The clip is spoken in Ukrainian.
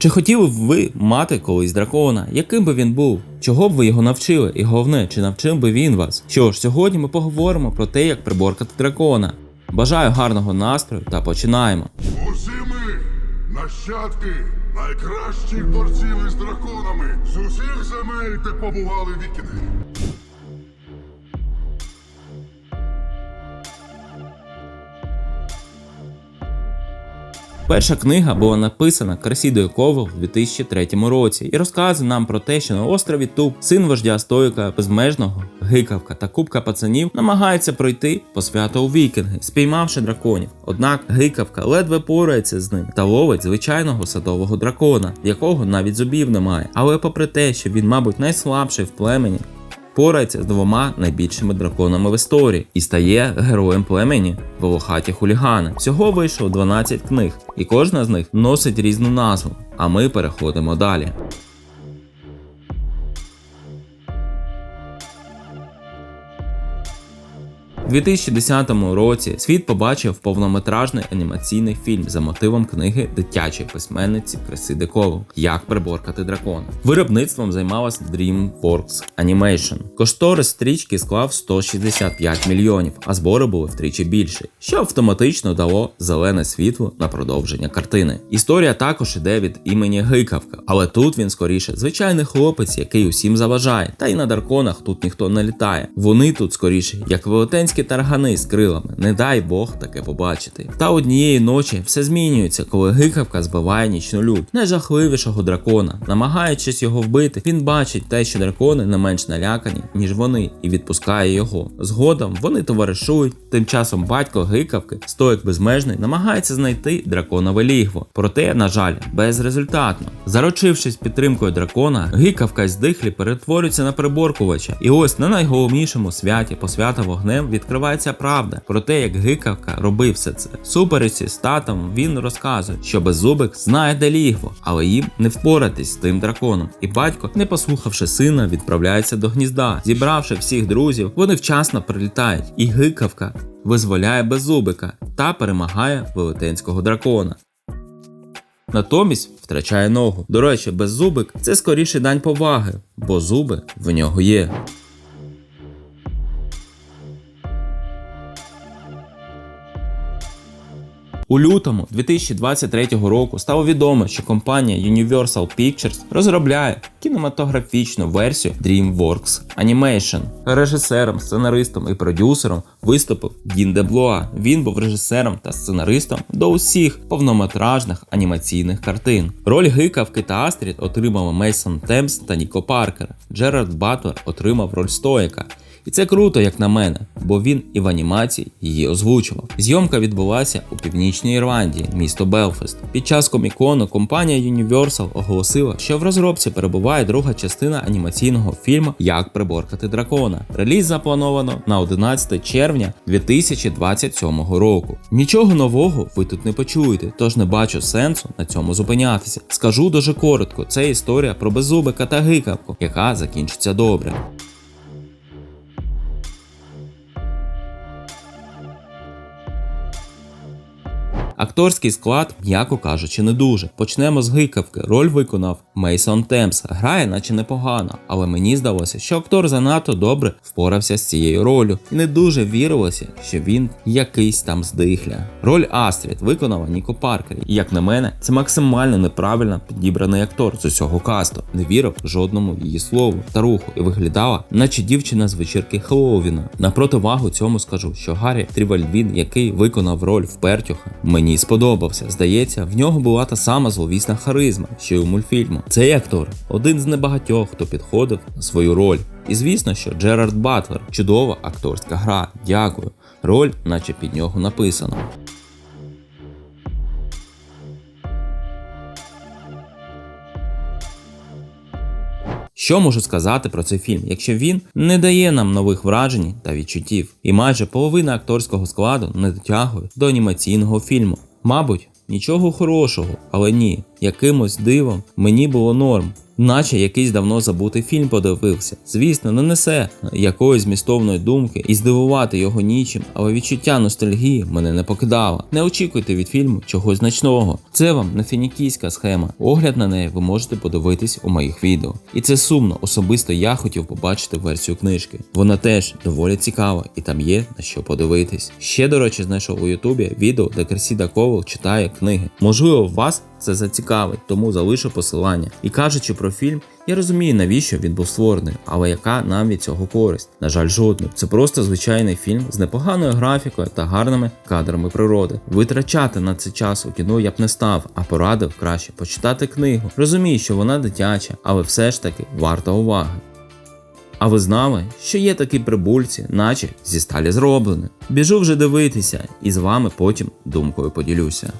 Чи хотіли б ви мати колись дракона? Яким би він був? Чого б ви його навчили? І головне, чи навчив би він вас? Що ж, сьогодні ми поговоримо про те, як приборкати дракона. Бажаю гарного настрою та починаємо. Усі ми нащадки найкращих борців із драконами з усіх земель, де побували вікінги. Перша книга була написана Красідою Ковал у 2003 році і розказує нам про те, що на острові Туп син вождя Стоїка безмежного, гикавка та кубка пацанів намагається пройти по свято у вікінги, спіймавши драконів. Однак гикавка ледве порається з ним та ловить звичайного садового дракона, якого навіть зубів немає. Але попри те, що він, мабуть, найслабший в племені, порається з двома найбільшими драконами в історії і стає героєм племені волохаті хулігани. Всього вийшло 12 книг, і кожна з них носить різну назву. А ми переходимо далі. У 2010 році світ побачив повнометражний анімаційний фільм за мотивом книги дитячої письменниці Креси Декову Як приборкати дракона. Виробництвом займалась DreamWorks Animation. Кошторис стрічки склав 165 мільйонів, а збори були втричі більші, що автоматично дало зелене світло на продовження картини. Історія також іде від імені Гикавка, але тут він скоріше звичайний хлопець, який усім заважає. Та й на драконах тут ніхто не літає. Вони тут скоріше, як велетенські таргани з крилами. Не дай Бог таке побачити. Та однієї ночі все змінюється, коли гикавка збиває нічну лють, найжахливішого дракона. Намагаючись його вбити, він бачить те, що дракони не менш налякані, ніж вони, і відпускає його. Згодом вони товаришують. Тим часом батько гикавки, стоїк безмежний, намагається знайти драконове лігво. Проте, на жаль, безрезультатно. Заручившись підтримкою дракона, гикавка з дихлі перетворюється на приборкувача. І ось на найголовнішому святі, посвята вогнем, відкривається правда про те, як гикавка робив все це. Суперечі з татом він розказує, що беззубик знає де лігво, але їм не впоратись з тим драконом. І батько, не послухавши сина, відправляється до гнізда. Зібравши всіх друзів, вони вчасно прилітають, і гикавка визволяє беззубика та перемагає велетенського дракона. Натомість втрачає ногу. До речі, беззубик це скоріше дань поваги, бо зуби в нього є. У лютому 2023 року стало відомо, що компанія Universal Pictures розробляє кінематографічну версію DreamWorks Animation. Режисером, сценаристом і продюсером виступив Дін Деблоа. Він був режисером та сценаристом до усіх повнометражних анімаційних картин. Роль гикавки та Астрід отримали Мейсон Темс та Ніко Паркер. Джерард Батлер отримав роль Стоїка. І це круто, як на мене, бо він і в анімації її озвучував. Зйомка відбулася у північній Ірландії, місто Белфаст. Під час комікону компанія Universal оголосила, що в розробці перебуває друга частина анімаційного фільму Як приборкати дракона. Реліз заплановано на 11 червня 2027 року. Нічого нового ви тут не почуєте, тож не бачу сенсу на цьому зупинятися. Скажу дуже коротко: це історія про беззубика та гикавку, яка закінчиться добре. Акторський склад, м'яко кажучи, не дуже. Почнемо з гикавки. Роль виконав Мейсон Темс. Грає, наче непогано, але мені здалося, що актор занадто добре впорався з цією ролью, і не дуже вірилося, що він якийсь там здихля. Роль Астрід виконала Ніко Паркер. І як на мене, це максимально неправильно підібраний актор з усього касту. Не вірив жодному її слову та руху і виглядала, наче дівчина з вечірки Хеллоуіна. На противагу цьому скажу, що Гаррі Трівальдвін, який виконав роль впертюха, мені сподобався. Здається, в нього була та сама зловісна харизма, що й у мультфільму. Цей актор один з небагатьох, хто підходив на свою роль. І звісно, що Джерард Батлер чудова акторська гра. Дякую. Роль, наче під нього написано. Що можу сказати про цей фільм, якщо він не дає нам нових вражень та відчуттів, і майже половина акторського складу не дотягує до анімаційного фільму. Мабуть, нічого хорошого, але ні, якимось дивом мені було норм. Наче якийсь давно забутий фільм подивився. Звісно, не несе якоїсь змістовної думки і здивувати його нічим, але відчуття ностальгії мене не покидало. Не очікуйте від фільму чогось значного. Це вам не фінікійська схема. Огляд на неї ви можете подивитись у моїх відео. І це сумно, особисто я хотів побачити версію книжки. Вона теж доволі цікава, і там є на що подивитись. Ще, до речі, знайшов у Ютубі відео, де Кресіда Ковал читає книги. Можливо, вас це зацікавить, тому залишу посилання. І кажучи про фільм, я розумію, навіщо він був створений, але яка нам від цього користь? На жаль, жодної. Це просто звичайний фільм з непоганою графікою та гарними кадрами природи. Витрачати на це час у кіно я б не став, а порадив краще почитати книгу. Розумію, що вона дитяча, але все ж таки варта уваги. А ви знали, що є такі прибульці, наче зі сталі зроблені. Біжу вже дивитися, і з вами потім думкою поділюся.